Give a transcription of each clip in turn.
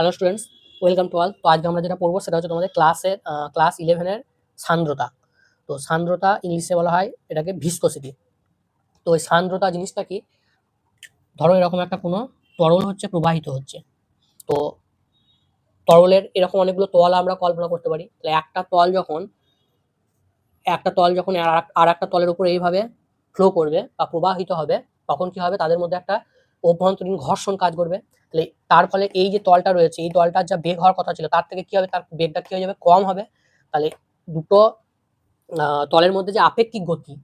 Hello students welcome to all তো আজকে আমরা যেটা পড়ব সেটা হচ্ছে তোমাদের ক্লাসের ক্লাস ইলেভেনের সান্দ্রতা। তো সান্দ্রতা ইংলিশে বলা হয় এটাকে ভিসকোসিটি তো ওই সান্দ্রতা জিনিসটা কি? ধরো এরকম একটা কোনো তরল হচ্ছে, প্রবাহিত হচ্ছে। তো তরলের এরকম অনেকগুলো তল আমরা কল্পনা করতে পারি। তাহলে একটা তল যখন, একটা তল যখন আর- আর একটা তলের উপর এইভাবে ফ্লো করবে বা প্রবাহিত হবে, তখন কি হবে? তাদের মধ্যে একটা অভ্যন্তরীণ ঘর্ষণ কাজ করবে। তাহলে তার ফলে এই যে তলটা রয়েছে, এই তলটার যা বেগ হওয়ার কথা ছিল, তার থেকে কি হবে? তার বেগটা কি হয়ে যাবে? কম হবে। তাহলে দুটো তলের মধ্যে যে আপেক্ষিক গতি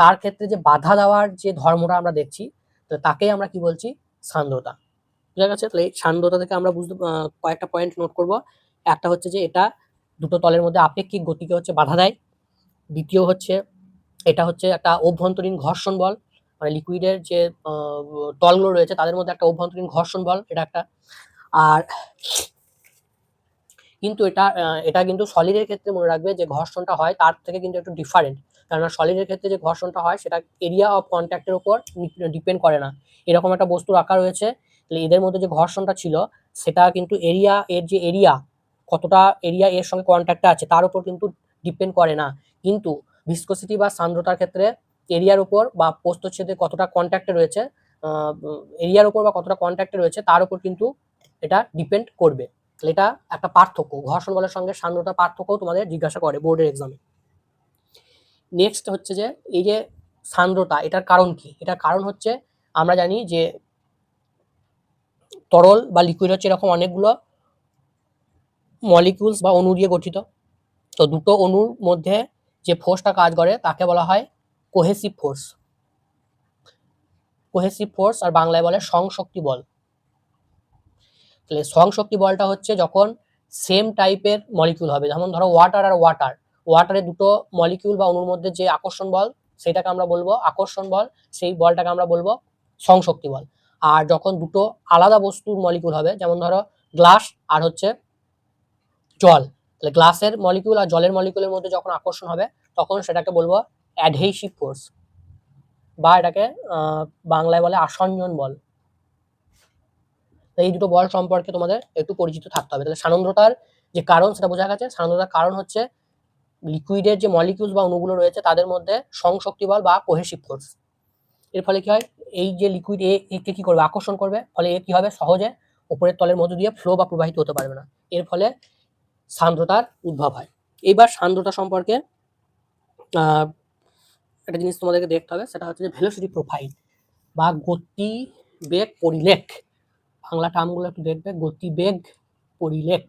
তার ক্ষেত্রে যে বাধা দেওয়ার যে ধর্মটা আমরা দেখছি, তো তাকেই আমরা কি বলছি? সান্দ্রতা। বুঝা গেছে তাহলে সান্দ্রতা থেকে আমরা বুঝতে কয়েকটা পয়েন্ট নোট করব। একটা হচ্ছে যে এটা দুটো তলের মধ্যে আপেক্ষিক গতিকে হচ্ছে বাধা দেয়। দ্বিতীয় হচ্ছে, এটা হচ্ছে একটা অভ্যন্তরীণ ঘর্ষণ বল। মানে লিকুইডের যে তলগুলো রয়েছে, তাদের মধ্যে একটা অভ্যন্তরীণ ঘর্ষণ বল, এটা একটা। আর কিন্তু এটা এটা কিন্তু সলিডের ক্ষেত্রে মনে রাখবে যে ঘর্ষণটা হয়, তার থেকে কিন্তু একটু ডিফারেন্ট কেননা সলিডের ক্ষেত্রে যে ঘর্ষণটা হয়, সেটা এরিয়া অফ কন্ট্যাক্টের উপর ডিপেন্ড করে না। এরকম একটা বস্তু রাখা রয়েছে, তাহলে এদের মধ্যে যে ঘর্ষণটা ছিল, সেটা কিন্তু এরিয়া এর যে এরিয়া কতটা এরিয়া এর সঙ্গে কন্ট্যাক্টে আছে, তার উপর কিন্তু ডিপেন্ড করে না। কিন্তু ভিসকোসিটি বা সান্দ্রতার ক্ষেত্রে এরিয়ার উপর বা প্রস্থচ্ছেদে কতটা কন্ট্যাক্টে রয়েছে এরিয়ার উপর বা কতটা কন্ট্যাক্টে রয়েছে, তার উপর কিন্তু এটা ডিপেন্ড করবে। এটা একটা পার্থক্য। ঘর্ষণ বলের সঙ্গে সান্দ্রতা পার্থক্য তোমাদের জিজ্ঞাসা করে বোর্ডের এক্সামে নেক্সট হচ্ছে যে এই যে সান্দ্রতা, এটার কারণ কি? এটার কারণ হচ্ছে আমরা জানি যে তরল বা লিকুইড হচ্ছে এরকম অনেকগুলো মলিকিউলস বা অণু দিয়ে গঠিত। তো দুটো অণুর মধ্যে যে ফোর্সটা কাজ করে, তাকে বলা হয় কোহেসিভ ফোর্স। কোহেসিভ ফোর্স আর বাংলায় বলে সংশক্তি বল। তাহলে সংশক্তি বলটা হচ্ছে যখন সেম টাইপের মলিকিউল হবে। যেমন ধরো ওয়াটার আর ওয়াটার ওয়াটারে দুটো মলিকিউল বা অণুর মধ্যে যে আকর্ষণ বল, সেটাকে আমরা বলব আকর্ষণ বল, সেই বলটাকে আমরা বলব সংশক্তি বল। আর যখন দুটো আলাদা বস্তুর মলিকিউল হবে, যেমন ধরো গ্লাস আর হচ্ছে জল। তাহলে গ্লাসের মলিকিউল আর জলের মলিকিউলের মধ্যে যখন আকর্ষণ হবে, তখন সেটাকে বলব অ্যাডহেসিভ ফোর্স বা এটাকে বাংলায় বলে আসঞ্জন বল। এই দুটো বল সম্পর্কে তোমাদের একটু পরিচিত থাকতে হবে। তাহলে সানন্দ্রতার যে কারণ সেটা বোঝা গেছে। সানন্দ্রতার কারণ হচ্ছে লিকুইডের যে মলিকিউলস বা অণুগুলো রয়েছে, তাদের মধ্যে সংশক্তি বল বা কোহেসিভ ফোর্স এর ফলে কি হয়? এই যে লিকুইড এ একে কি করবে? আকর্ষণ করবে। ফলে এ কি হবে? সহজে ওপরের তলের মধ্য দিয়ে ফ্লো বা প্রবাহিত হতে পারবে না। এর ফলে সান্দ্রতার উদ্ভব হয়। এইবার সান্দ্রতা সম্পর্কে একটা জিনিস তোমাদেরকে দেখতে হবে, সেটা হচ্ছে যে ভেলোসিটি প্রোফাইল বা গতি বেগ পরিলেখ। বাংলা টার্মগুলো একটু দেখবে গতিবেগ পরিলেখ।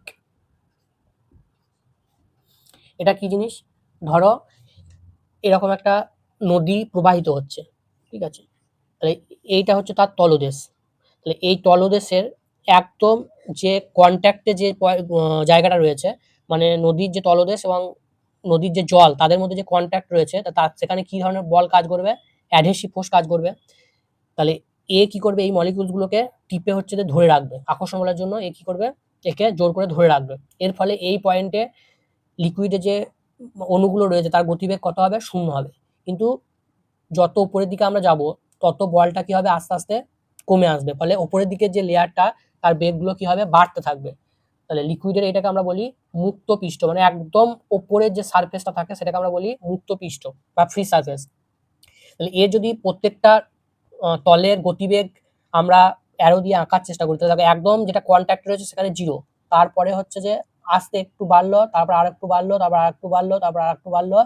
এটা কি জিনিস? ধরো, এরকম একটা নদী প্রবাহিত হচ্ছে, ঠিক আছে? তাহলে এইটা হচ্ছে তার তলদেশ। তাহলে এই তলদেশের একদম যে কন্ট্যাক্টে যে জায়গাটা রয়েছে মানে নদীর যে তলদেশ এবং নদীর যে জল, তাদের মধ্যে যে কন্ট্যাক্ট রয়েছে তার সেখানে কি ধরনের বল কাজ করবে? অ্যাডহেসিভ ফোর্স কাজ করবে। তাহলে এ কি করবে? এই মলিকিউলসগুলোকে টিপে হচ্ছে যে ধরে রাখবে। আকর্ষণ বলার জন্য এ কি করবে? একে জোর করে ধরে রাখবে। এর ফলে এই পয়েন্টে লিকুইডে যে অণুগুলো রয়েছে, তার গতিবেগ কত হবে? শূন্য হবে। কিন্তু যত উপরের দিকে আমরা যাব, তত বলটা কি হবে? আস্তে আস্তে কমে আসবে। ফলে উপরের দিকে যে লেয়ারটা তার বেগগুলো কি হবে? বাড়তে থাকবে। তাহলে লিকুইডের এটাকে আমরা বলি মুক্ত পৃষ্ঠ মানে একদম ওপরের যে সারফেসটা থাকে সেটাকে আমরা বলি মুক্ত পৃষ্ঠ বা ফ্রি সারফেস তাহলে এর যদি প্রত্যেকটা তলের গতিবেগ আমরা অ্যারো দিয়ে আঁকার চেষ্টা করি, তাহলে একদম যেটা কন্ট্যাক্ট রয়েছে সেখানে জিরো তারপরে হচ্ছে যে আস্তে একটু বাড়লো, তারপর আর একটু বাড়লো, তারপর আর একটু বাড়লো, তারপর আর একটু বাড়লো,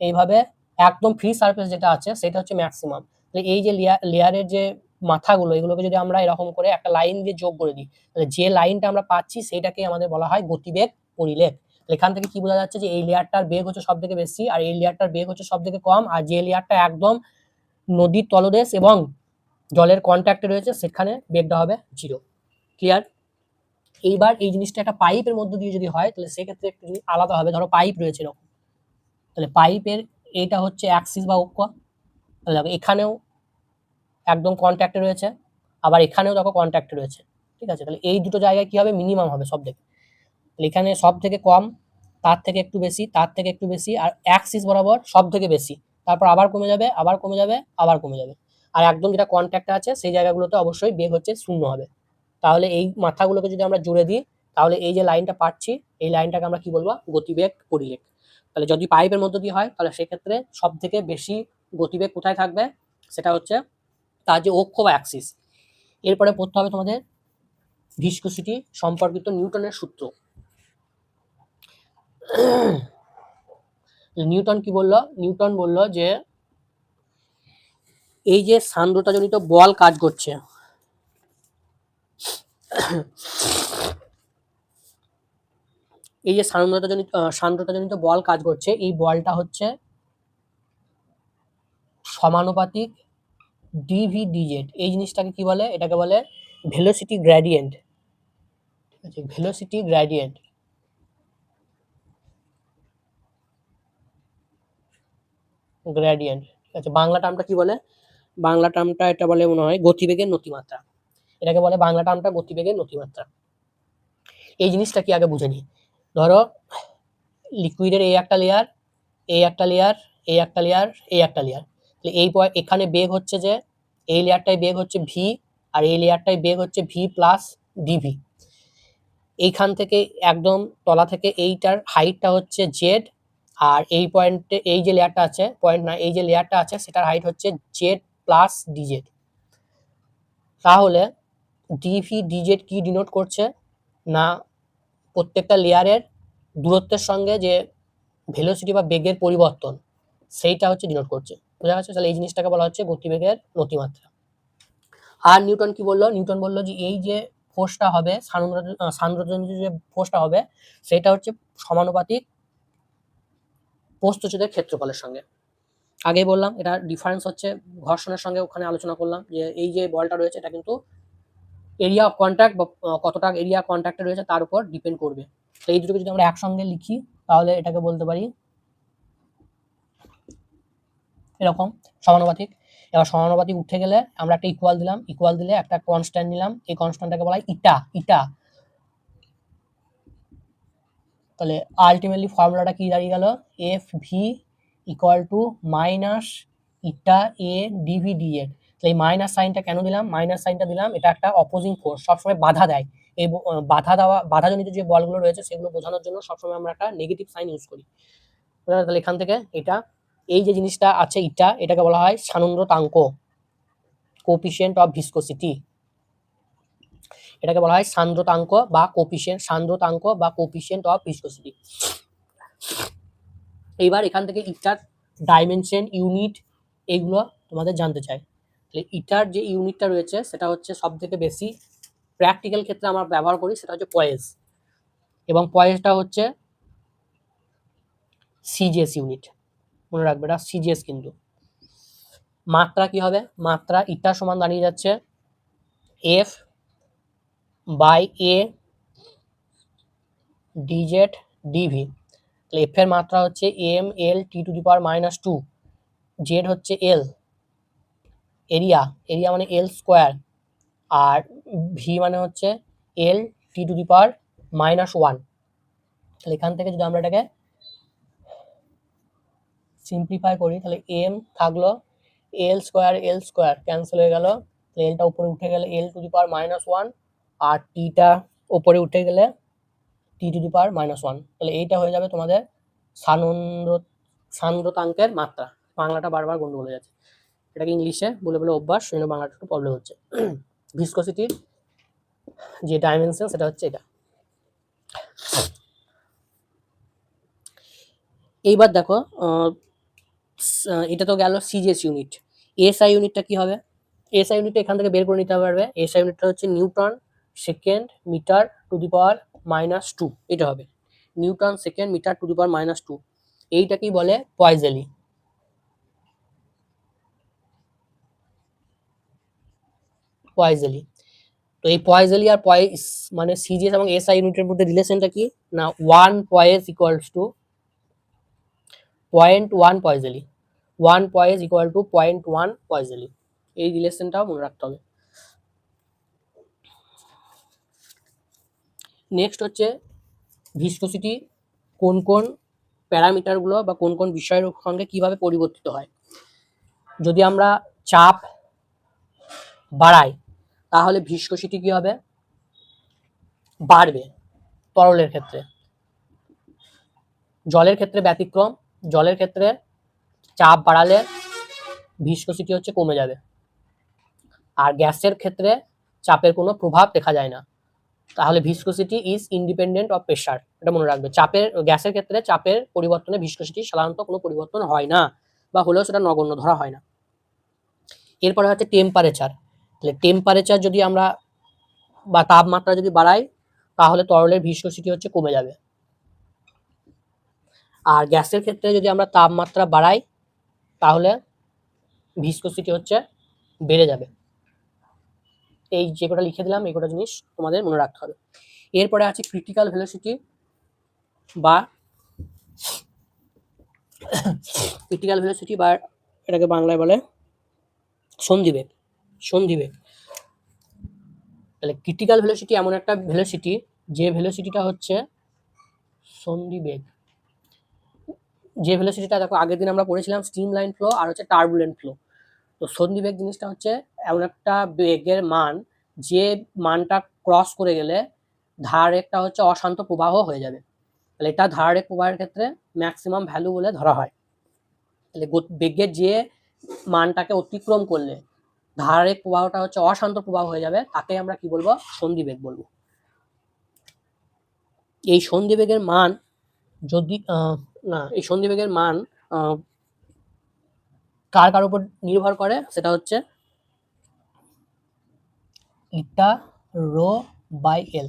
এইভাবে একদম ফ্রি সারফেস যেটা আছে সেটা হচ্ছে ম্যাক্সিমাম তাহলে এই যে লেয়ারের যে মাথাগুলো, এগুলোকে যদি আমরা এরকম করে একটা লাইন দিয়ে যোগ করে দিই, তাহলে যে লাইনটা আমরা পাচ্ছি সেইটাকে আমাদের বলা হয় গতিবেগ পরিলেখ। এখান থেকে কি বোঝা যাচ্ছে যে এই লেয়ারটার বেগ হচ্ছে সব থেকে বেশি, আর এই লেয়ারটার বেগ হচ্ছে সব থেকে কম, আর যে লেয়ারটা একদম নদীর তলদেশ এবং জলের কন্ট্যাক্টে রয়েছে, সেখানে বেগটা হবে জিরো ক্লিয়ার এইবার এই জিনিসটা একটা পাইপের মধ্যে দিয়ে যদি হয়, তাহলে সেক্ষেত্রে একটু আলাদা হবে, ধরো পাইপ রয়েছে এরকম। তাহলে পাইপের এটা হচ্ছে অ্যাক্সিস বা অক্ষ। তাহলে এখানেও একদম কন্ট্যাক্টে রয়েছে। আবার এখানেও দেখো কন্ট্যাক্টে রয়েছে। ঠিক আছে? তাহলে এই দুটো জায়গায় কী হবে? মিনিমাম হবে সব থেকে এখানে সব থেকে কম, তার থেকে একটু বেশি, তার থেকে একটু বেশি, আর অ্যাক্সিস বরাবর সব থেকে বেশি। তারপর আবার কমে যাবে, আবার কমে যাবে, আবার কমে যাবে। আর একদম যেটা কন্ট্যাক্টে আছে, সেই জায়গাগুলোতে অবশ্যই বেগ হচ্ছে শূন্য হবে। তাহলে এই মাথাগুলোকে যদি আমরা জুড়ে দিই, তাহলে এই যে লাইনটা পাচ্ছি, এই লাইনটাকে আমরা কি বলব? গতিবেগ পরিলেখ। তাহলে যদি পাইপের মধ্য দিয়ে হয়, তাহলে সেক্ষেত্রে সব থেকে বেশি গতিবেগ কোথায় থাকবে? সেটা হচ্ছে তার যে অক্ষ বা অ্যাক্সিস এরপরে পড়তে হবে তোমাদের ভিসকোসিটি সম্পর্কিত নিউটনের সূত্র। নিউটন কি বলল? নিউটন বলল যে এই যে সান্দ্রতাজনিত বল কাজ করছে, এই যে সান্দ্রতাজনিত সান্দ্রতাজনিত বল কাজ করছে, এই বলটা হচ্ছে সমানুপাতিক ডিভি ডিজেড এই জিনিসটাকে কি বলে? এটাকে বলে ভেলোসিটি গ্র্যাডিয়েন্ট ঠিক আছে ভেলোসিটি গ্র্যাডিয়েন্ট গ্র্যাডিয়েন্ট ঠিক আছে, বাংলা টার্মটা কি বলে? বাংলা টার্মটা এটা বলে মনে হয় গতিবেগের নতিমাত্রা। এটাকে বলে বাংলা টার্মটা গতিবেগের নতিমাত্রা। এই জিনিসটা কি আগে বুঝে নিই? ধরো লিকুইডের এই একটা লেয়ার এই একটা লেয়ার এই একটা লেয়ার এই একটা লেয়ার তাহলে এই এখানে বেগ হচ্ছে যে, এই লেয়ারটাই বেগ হচ্ছে ভি আর এই লেয়ারটাই বেগ হচ্ছে ভি প্লাস ডিভি এইখান থেকে একদম তলা থেকে এইটার হাইটটা হচ্ছে জেড আর এই পয়েন্টে এই যে লেয়ারটা আছে পয়েন্ট না, এই যে লেয়ারটা আছে, সেটার হাইট হচ্ছে জেড প্লাস ডিজেড তাহলে ডিভি ডিজেড কি ডিনোট করছে? না, প্রত্যেকটা লেয়ারের দূরত্বের সঙ্গে যে ভেলোসিটি বা বেগের পরিবর্তন, সেইটা হচ্ছে ডিনোট করছে। বোঝা গেছে তাহলে এই জিনিসটাকে বলা হচ্ছে গতিবেগের নতিমাত্রা। আর নিউটন কি বলল? নিউটন বলল যে এই যে ফোর্সটা হবে সান্দ্রজনিত যে ফোর্সটা হবে, সেটা হচ্ছে সমানুপাতিক প্রস্থচ্ছেদের ক্ষেত্রফলের সঙ্গে। আগেই বললাম, এটা ডিফারেন্স হচ্ছে ঘর্ষণের সঙ্গে, ওখানে আলোচনা করলাম যে এই যে বলটা রয়েছে, এটা কিন্তু এরিয়া অফ কন্ট্যাক্ট বা কতটা এরিয়া কন্ট্যাক্টে রয়েছে, তার উপর ডিপেন্ড করবে। তো এই দুটোকে যদি আমরা একসঙ্গে লিখি, তাহলে এটাকে বলতে পারি এরকম সমানুপাতিক। এবার সমানুপাতিক উঠে গেলে আমরা একটা ইকুয়াল দিলাম। ইকুয়াল দিলে একটা কনস্ট্যান্ট নিলাম। এই কনস্ট্যান্টটাকে বলা হয় ইটা ইটা তাহলে আলটিমেটলি ফর্মুলাটা কি দাঁড়িয়ে গেল? F V equal to minus eta A d v d z তাহলে এই মাইনাস সাইনটা কেন দিলাম? মাইনাস সাইনটা দিলাম, এটা একটা অপোজিং ফোর্স সবসময় বাধা দেয়। এই বাধা দেওয়া, বাধাজনিত যে বলগুলো রয়েছে, সেগুলো বোঝানোর জন্য সবসময় আমরা একটা নেগেটিভ সাইন ইউজ করি। তাহলে এখান থেকে এটা এই যে জিনিসটা আছে ইটা, এটাকে বলা হয় সানন্দ্রতাঙ্ক কোপিশিয়েন্ট অফ ভিসকোসিটি এটাকে বলা হয় সান্দ্রতাঙ্ক বা কোপিশিয়েন্ট সান্দ্রতাঙ্ক বা কোপিশিয়েন্ট অফ ভিসকোসিটি এইবার এখান থেকে ইটার ডাইমেনশন ইউনিট এগুলো তোমাদের জানতে চাই। তাহলে ইটার যে ইউনিটটা রয়েছে, সেটা হচ্ছে সব থেকে বেশি প্র্যাকটিক্যাল ক্ষেত্রে আমরা ব্যবহার করি, সেটা হচ্ছে পয়েস এবং পয়েসটা হচ্ছে সিজিএস ইউনিট মনে রাখবে এটা সিজিএস কিন্তু। মাত্রা কি হবে? মাত্রা ইটার সমান দাঁড়িয়ে যাচ্ছে F by A d z d v তাহলে এফ এর মাত্রা হচ্ছে M L T to the power minus two z হচ্ছে এল এরিয়া এরিয়া মানে এল স্কোয়ার আর ভি মানে হচ্ছে L T to the power minus one তাহলে এখান থেকে যদি আমরা এটাকে সিম্পলিফাই করি, তাহলে এম থাকল L square L square cancel হয়ে গেল। তাহলে এলটা উপরে উঠে গেলে L to the power minus one আর টিটা উপরে উঠে গেলে T to the power minus one তাহলে এইটা হয়ে যাবে তোমাদের সানন্দ্র, সান্দ্রতাঙ্কের মাত্রা। বাংলাটা বারবার গন্ডগোল হয়ে যাচ্ছে। এটাকে ইংলিশে বলে বলে অভ্যাস সেই বাংলাটা একটু প্রবলেম হচ্ছে। ভিসকোসিটির যে ডাইমেনশন সেটা হচ্ছে এটা। এইবার দেখো এটা তো গেল সিজিএস ইউনিট এসআই ইউনিটটা কি হবে? এসআই ইউনিটটা এখান থেকে বের করে নিতে পারবে। এসআই ইউনিটটা হচ্ছে newton second metre to the power minus two এটা হবে। Newton second metre to the power minus two এইটাকেই বলে? পয়জেলি পয়জেলি তো এই পয়জেলি আর পয়েস মানে সিজিএস এবং এসআই ইউনিটের মধ্যে রিলেশনটা কি? না one poise equals to point one poiseuille one poise equal to point one poiseuille এই রিলেশনটাও মনে রাখতে হবে। নেক্সট হচ্ছে ভিসকোসিটি কোন কোন প্যারামিটারগুলো বা কোন কোন বিষয়ের সঙ্গে কীভাবে পরিবর্তিত হয়। যদি আমরা চাপ বাড়াই, তাহলে ভিসকোসিটি কি হবে? বাড়বে তরলের ক্ষেত্রে। জলের ক্ষেত্রে ব্যতিক্রম জলের ক্ষেত্রে চাপ বাড়ালে ভিসকোসিটি হচ্ছে কমে যাবে। আর গ্যাসের ক্ষেত্রে চাপের কোনো প্রভাব দেখা যায় না। তাহলে viscosity is independent of pressure এটা মনে রাখবে। চাপের, গ্যাসের ক্ষেত্রে চাপের পরিবর্তনে ভিসকোসিটি সাধারণত কোনো পরিবর্তন হয় না বা হলেও সেটা নগণ্য ধরা হয় না। এরপরে হচ্ছে টেম্পারেচার তাহলে টেম্পারেচার যদি আমরা বা তাপমাত্রা যদি বাড়াই, তাহলে তরলের ভিসকোসিটি হচ্ছে কমে যাবে। আর গ্যাসের ক্ষেত্রে যদি আমরা তাপমাত্রা বাড়াই, তাহলে ভিসকোসিটি হচ্ছে বেড়ে যাবে। এই যে কটা লিখে দিলাম, এই কটা জিনিস তোমাদের মনে রাখতে হবে। এরপরে আছে ক্রিটিক্যাল ভেলোসিটি বা ক্রিটিক্যাল ভেলোসিটি বা এটাকে বাংলায় বলে সন্ধিবেগ। সন্ধিবেগ। তাহলে ক্রিটিক্যাল ভেলোসিটি এমন একটা ভেলোসিটি যে ভেলোসিটিটা হচ্ছে সন্ধিবেগ। যে ভেলোসিটিটা দেখো, আগের দিন আমরা পড়েছিলাম স্টিম লাইন ফ্লো আর হচ্ছে টার্বুলেন্ট ফ্লো তো সন্ধিবেগ জিনিসটা হচ্ছে এমন একটা বেগের মান, যে মানটা ক্রস করে গেলে ধারেকটা হচ্ছে অশান্ত প্রবাহ হয়ে যাবে। তাহলে এটা ধারেক প্রবাহের ক্ষেত্রে ম্যাক্সিমাম ভ্যালু বলে ধরা হয়। তাহলে বেগের যে মানটাকে অতিক্রম করলে ধারেক প্রবাহটা হচ্ছে অশান্ত প্রবাহ হয়ে যাবে, তাকে আমরা কি বলব? সন্ধিবেগ বলব। এই সন্ধিবেগের মান যদি না, এই সন্ধিবেগের মান কার কার উপর নির্ভর করে সেটা হচ্ছে ইটা, রো, বাই এল।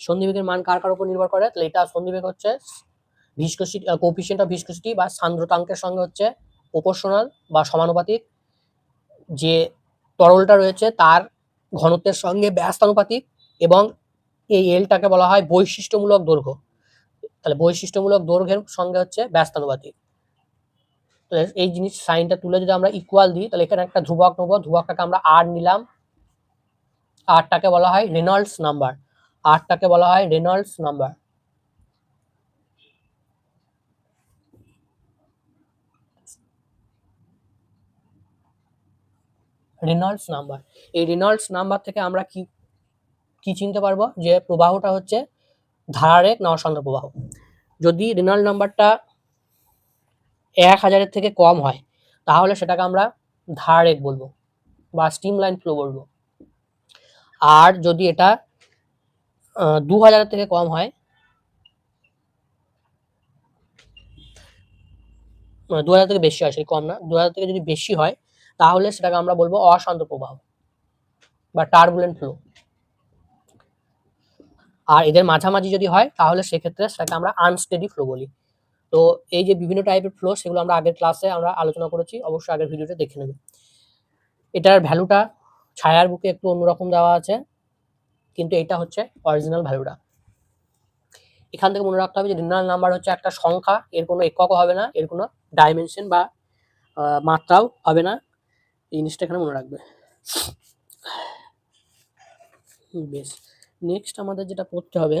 সন্ধিবেগের মান কার কার উপর নির্ভর করে? তাহলে এটা সন্ধিবেগ হচ্ছে ভিসকোসিটি কোপিশিয়েন্ট অফ ভিসকোসিটি বা সান্দ্রতাঙ্কের সঙ্গে হচ্ছে প্রপোর্শনাল বা সমানুপাতিক। যে তরলটা রয়েছে তার ঘনত্বের সঙ্গে ব্যস্তানুপাতিক এবং এই এলটাকে বলা হয় বৈশিষ্ট্যমূলক দৈর্ঘ্য। তাহলে বৈশিষ্ট্যমূলক দৈর্ঘ্যের সঙ্গে হচ্ছে ব্যস্তানুপাতিক। তাহলে এই জিনিস সাইনটা তুলে যদি আমরা ইকুয়াল দিই, তাহলে এখানে একটা ধ্রুবক নেব। ধ্রুবকটাকে আমরা আর নিলাম। আরটাকে বলা হয় রেনল্ডস নাম্বার আরটাকে বলা হয় রেনল্ডস নাম্বার রেনল্ডস নাম্বার এই রেনল্ডস নাম্বার থেকে আমরা কি কি চিনতে পারব? যে প্রবাহটা হচ্ছে ধারারেক না অশান্ত প্রবাহ। যদি রেনল্ড নাম্বারটা এক হাজারের থেকে কম হয়, তাহলে সেটাকে আমরা ধারারেক বলব বা স্টিম লাইন ফ্লো বলব। আর যদি এটা দু হাজারের থেকে কম হয় মানে দু হাজার থেকে বেশি হয় সেই কম না, দু হাজার থেকে যদি বেশি হয়, তাহলে সেটাকে আমরা বলব অশান্ত প্রবাহ বা টার্বুলেন্ট ফ্লো আর এদের মাঝামাঝি যদি হয়, তাহলে সেক্ষেত্রে সেটাকে আমরা আনস্টেডি ফ্লো বলি। তো এই যে বিভিন্ন টাইপের ফ্লো সেগুলো আমরা আগের ক্লাসে আমরা আলোচনা করেছি, অবশ্যই আগের ভিডিওতে দেখে নেবে। এটার ভ্যালুটা ছায়ার বুকে একটু অন্যরকম দেওয়া আছে, কিন্তু এটা হচ্ছে অরিজিনাল ভ্যালুটা এখান থেকে মনে রাখতে হবে যে রিনাল নাম্বার হচ্ছে একটা সংখ্যা, এর কোনো এককও হবে না, এর কোনো ডাইমেনশন বা মাত্রাও হবে না। এই জিনিসটা এখানে মনে রাখবে। বেশ। নেক্সট আমাদের যেটা পড়তে হবে,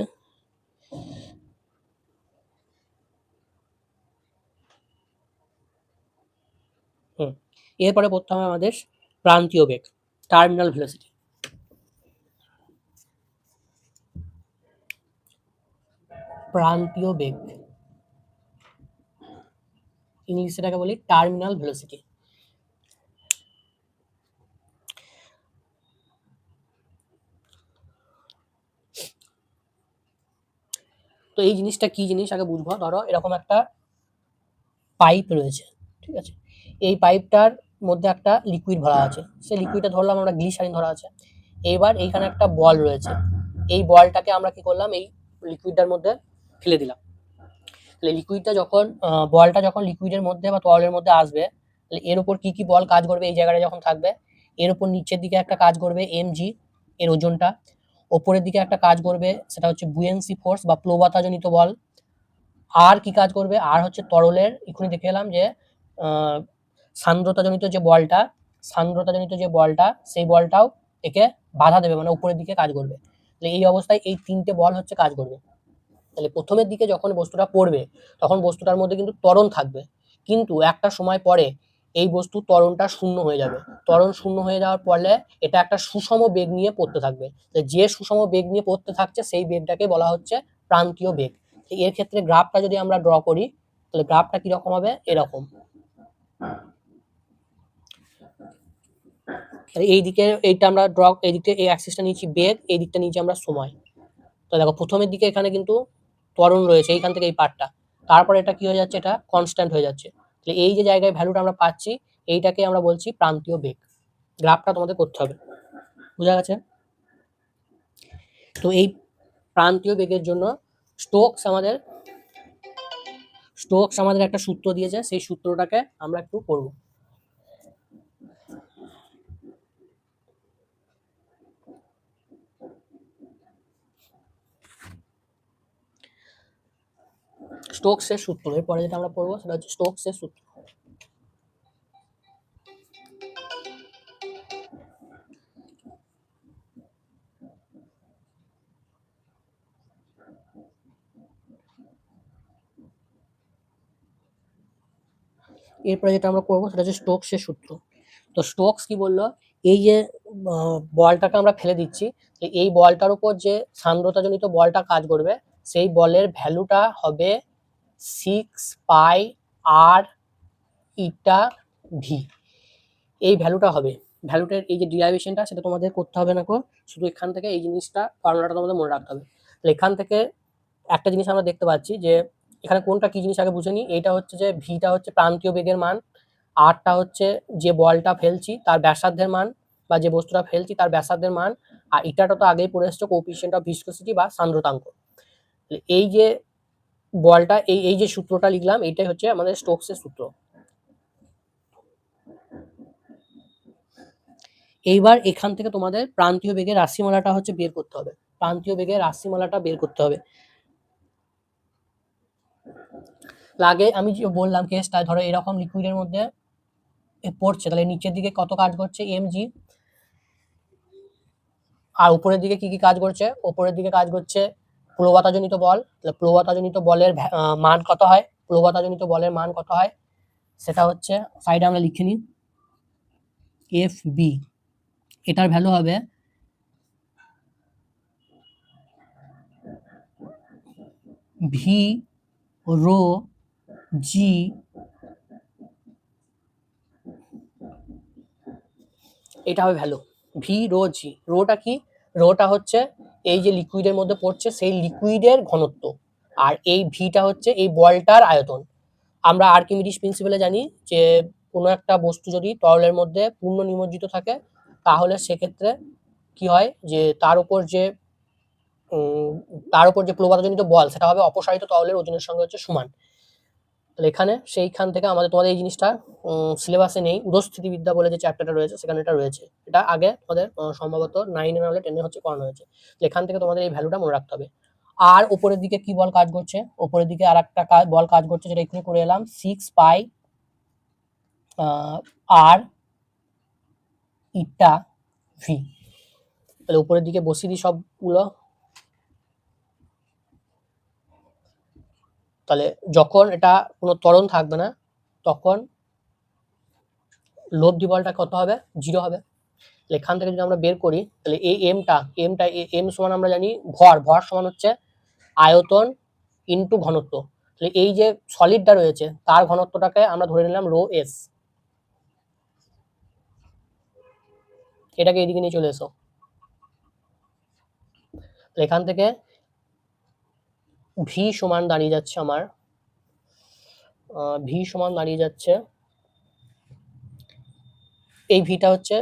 হুম, এরপরে পড়তে হবে আমাদের প্রান্তীয় বেগ টার্মিনাল ভেলোসিটি প্রান্তীয় বেগ, ইংলিশে এটাকে বলি টার্মিনাল ভেলোসিটি তো এই জিনিসটা কি জিনিস আগে বুঝব? ধরো এরকম একটা পাইপ রয়েছে, ঠিক আছে? এই পাইপটার মধ্যে একটা লিকুইড ভরা আছে। সেই লিকুইডটা ধরলাম আমরা গ্লিসারিন ধরা আছে। এইবার এইখানে একটা বল রয়েছে। এই বলটাকে আমরা কি করলাম? এই লিকুইডটার মধ্যে ফেলে দিলাম। তাহলে লিকুইডটা যখন বলটা যখন লিকুইডের মধ্যে বা তরলের মধ্যে আসবে, তাহলে এর উপর কি কি বল কাজ করবে? এই জায়গাটা যখন থাকবে, এর উপর নিচের দিকে একটা কাজ করবে এম জি এর ওজনটা। ওপরের দিকে একটা কাজ করবে, সেটা হচ্ছে বুয়েন্সি ফোর্স বা প্লবতাজনিত বল। আর কি কাজ করবে? আর হচ্ছে তরলের, এক্ষুনি দেখে এলাম যে সান্দ্রতাজনিত যে বলটা, সান্দ্রতাজনিত যে বলটা, সেই বলটাও একে বাধা দেবে মানে উপরের দিকে কাজ করবে। তাহলে এই অবস্থায় এই তিনটে বল হচ্ছে কাজ করবে। তাহলে প্রথমের দিকে যখন বস্তুটা পড়বে, তখন বস্তুটার মধ্যে কিন্তু ত্বরণ থাকবে। কিন্তু একটা সময় পরে এই বস্তু ত্বরণটা শূন্য হয়ে যাবে। ত্বরণ শূন্য হয়ে যাওয়ার ফলে এটা একটা সুষম বেগ নিয়ে পড়তে থাকবে। যে সুষম বেগ নিয়ে পড়তে থাকছে, সেই বেগটাকে বলা হচ্ছে প্রান্তীয় বেগ। এর ক্ষেত্রে গ্রাফটা যদি আমরা ড্র করি, তাহলে গ্রাফটা কীরকম হবে? এরকম। এই দিকে এইটা আমরা ড্র, এই দিকে এই অ্যাক্সিসটা নিয়েছি বেগ, এই দিকটা নিয়েছি আমরা সময়। তো দেখো, প্রথমের দিকে এখানে কিন্তু ত্বরণ রয়েছে, এইখান থেকে এই পার্টটা তারপর এটা কি হয়ে যাচ্ছে? এটা কনস্ট্যান্ট হয়ে যাচ্ছে। তাহলে এই যে জায়গায় ভ্যালুটা আমরা পাচ্ছি, এইটাকে আমরা বলছি প্রান্তীয় বেগ। গ্রাফটা তোমাদের করতে হবে। বোঝা গেছে? তো এই প্রান্তীয় বেগের জন্য স্টোকস আমাদের স্টোকস আমাদের একটা সূত্র দিয়েছে, সেই সূত্রটাকে আমরা একটু করব স্টোকসের সূত্র। এরপরে যেটা আমরা পড়ব সেটা হচ্ছে স্টোকসের সূত্র। এরপরে যেটা আমরা করব সেটা হচ্ছে স্টোকসের সূত্র। তো স্টোকস কি বলল? এই যে বলটাকে আমরা ফেলে দিচ্ছি, তো এই বলটার উপর যে সান্দ্রতাজনিত বলটা কাজ করবে, সেই বলের ভ্যালুটা হবে সিক্স পাই আর ইটা ভি এই ভ্যালুটা হবে। ভ্যালুটার এই যে ডিরাইভেশনটা সেটা তোমাদের করতে হবে না কো শুধু এখান থেকে এই জিনিসটা ফর্মুলাটা তোমাদের মনে রাখতে হবে। তাহলে এখান থেকে একটা জিনিস আমরা দেখতে পাচ্ছি যে, এখানে কোনটা কি জিনিস আগে বুঝে নিই এইটা হচ্ছে যে ভিটা হচ্ছে প্রান্তীয় বেগের মান আরটা হচ্ছে যে বলটা ফেলছি তার ব্যাসার্ধের মান, বা যে বস্তুটা ফেলছি তার ব্যাসার্ধের মান, আর ইটাটা তো আগেই পড়ে এসছো কোপিশিয়েন্ট অফ ভিসকোসিটি বা সান্দ্রতাঙ্ক। এই যে বলটা, এই এই যে সূত্রটা লিখলাম, এইটাই হচ্ছে আমাদের স্টোকসের সূত্র। এইবার এখান থেকে তোমাদের প্রান্তীয় বেগের রাশিমালাটা হচ্ছে বের করতে হবে। প্রান্তীয় বেগের রাশিমালাটা বের করতে হবে। লাগে আমি যে বললাম কেসটা ধরো এরকম লিকুইডের মধ্যে পড়ছে, তাহলে নিচের দিকে কত কাজ করছে? এম জি আর উপরের দিকে কি কি কাজ করছে? উপরের দিকে কাজ করছে প্লবতাজনিত বল, তাহলে প্লবতাজনিত বলের মান কত হয়? প্লবতাজনিত বলের মান কত হয়? সেটা হচ্ছে সাইডে আমরা লিখে নিই। এফ বি এটার ভ্যালু হবে ভি রো জি এটা হবে ভ্যালু ভি রো জি রোটা কি? রোটা হচ্ছে এই যে লিকুইডের মধ্যে পড়ছে, সেই লিকুইডের ঘনত্ব। আর এই ভিটা হচ্ছে এই বলটার আয়তন। আমরা আর্কিমিডিস প্রিন্সিপালে জানি যে, কোনো একটা বস্তু যদি তরলের মধ্যে পূর্ণ নিমজ্জিত থাকে, তাহলে সেক্ষেত্রে কি হয় যে, তার উপর যে তার উপর যে প্রবাদজনিত বল, সেটা হবে অপসারিত তরলের ওজনের সঙ্গে হচ্ছে সমান। তাহলে এখানে সেইখান থেকে আমাদের তোমাদের এই জিনিসটা সিলেবাসে নেই। উদস্থিতিবিদ্যা বলে যে চ্যাপ্টারটা রয়েছে, সেখানে এটা রয়েছে। এটা আগে তোমাদের সম্ভবত নাইনে নাহলে টেনে হচ্ছে করানো হয়েছে। এখান থেকে তোমাদের এই ভ্যালুটা মনে রাখতে হবে। আর উপরের দিকে কি বল কাজ করছে? উপরের দিকে আর একটা বল কাজ করছে, যেটা এখানে করে এলাম। সিক্স পাই আর ইটা ভি তাহলে উপরের দিকে বসিয়ে দিই সবগুলো। তাহলে যখন এটা কোনো ত্বরণ থাকবে না, তখন লব্ধি বলটা কত হবে? জিরো হবে। তাহলে এখান থেকে যদি আমরা বের করি, তাহলে এই এমটা এমটা এম সমান আমরা জানি ভর। ভর সমান হচ্ছে আয়তন ইনটু ঘনত্ব। তাহলে এই যে সলিডটা রয়েছে, তার ঘনত্বটাকে আমরা ধরে নিলাম রো এস এটাকে এদিকে নিয়ে চলে এসো। এখান থেকে ভি সমান দাঁড়িয়ে যাচ্ছে আমার। ভি সমান দাঁড়িয়ে যাচ্ছে। এই ভিটা হচ্ছে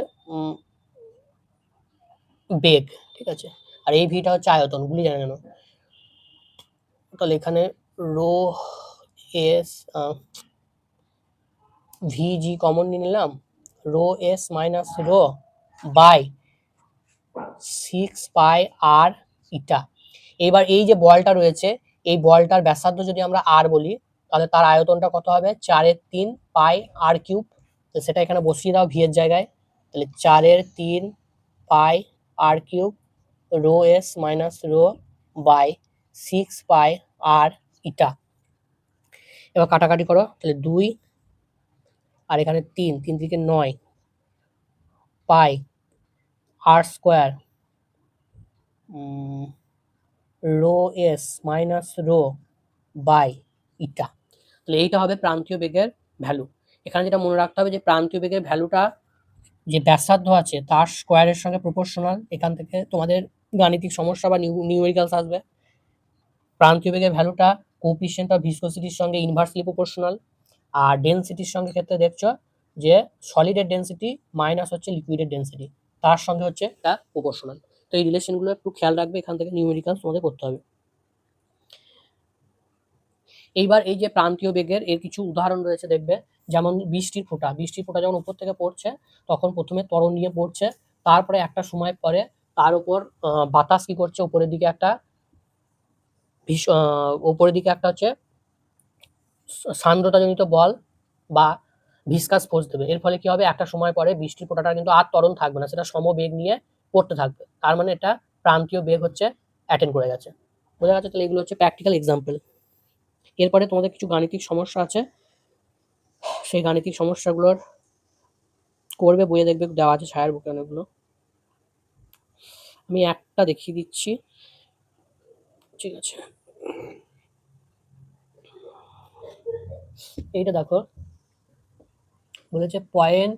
বেগ, ঠিক আছে? আর এই ভিটা হচ্ছে আয়তন গুলি জানে নেন তাহলে এখানে rho S V G common নিয়ে নিলাম। Rho S minus rho by six pi R eta. এবার এই যে বলটা রয়েছে এই বলটার ব্যাসার্ধ যদি আমরা আর বলি, তাহলে তার আয়তনটা কত হবে? চারের তিন পাই আর কিউব। তো সেটা এখানে বসিয়ে দাও ভিয়ের জায়গায়। তাহলে চারের তিন pi R cube rho S minus rho by six pi R eta. এবার কাটাকাটি করো। তাহলে দুই আর এখানে তিন তিন থেকে নয় pi R square rho S minus rho by eta. তাহলে এইটা হবে প্রান্তীয় বেগের ভ্যালু। এখানে যেটা মনে রাখতে হবে যে প্রান্তীয় বেগের ভ্যালুটা যে ব্যাসার্ধ আছে, তার স্কোয়ারের সঙ্গে প্রপোর্শনাল এখান থেকে তোমাদের গাণিতিক সমস্যা বা নিউমেরিক্যালস আসবে। প্রান্তীয় বেগের ভ্যালুটা কোপিশিয়েন্ট অফ ভিসকোসিটির সঙ্গে ইনভার্সলি প্রপোর্শনাল আর ডেনসিটির সঙ্গে ক্ষেত্রে দেখছ যে সলিডের ডেনসিটি মাইনাস হচ্ছে লিকুইডের ডেনসিটি তার সঙ্গে হচ্ছে তা প্রপোর্শনাল তো এই রিলেশনগুলো একটু খেয়াল রাখবে, এখান থেকে নিউমেরিক্যালস তোমাদের করতে হবে। এইবার এই যে প্রান্তীয় বেগের এর কিছু উদাহরণ রয়েছে, দেখবে। যেমন বৃষ্টির ফোঁটা বৃষ্টির ফোঁটা যখন উপর থেকে পড়ছে, তখন প্রথমে তরণ নিয়ে পড়ছে, তারপরে একটা সময় পরে তার উপর বাতাস কি করছে? উপরের দিকে একটা উপরের দিকে একটা হচ্ছে সান্দ্রতাজনিত বল বা ভিসকাস ফোর্স দেবে। এর ফলে কি হবে? একটা সময় পরে বৃষ্টির ফোঁটাটা কিন্তু আর তরণ থাকবে না। সেটা সমবেগ নিয়ে পড়তে থাকবে। তার মানে এটা প্রান্তীয় বেগ হচ্ছে অ্যাটেন্ড করে গেছে। বোঝা গেছে? তাহলে এগুলো হচ্ছে প্র্যাকটিক্যাল এক্সাম্পল এরপরে তোমাদের কিছু গাণিতিক সমস্যা আছে। সেই গাণিতিক সমস্যাগুলোর করবে, বইয়ে দেখবে, দেওয়া আছে ছায়ার বুকে অনেকগুলো। আমি একটা দেখিয়ে দিচ্ছি। ঠিক আছে। এইটা দেখো। বলেছে পয়েন্ট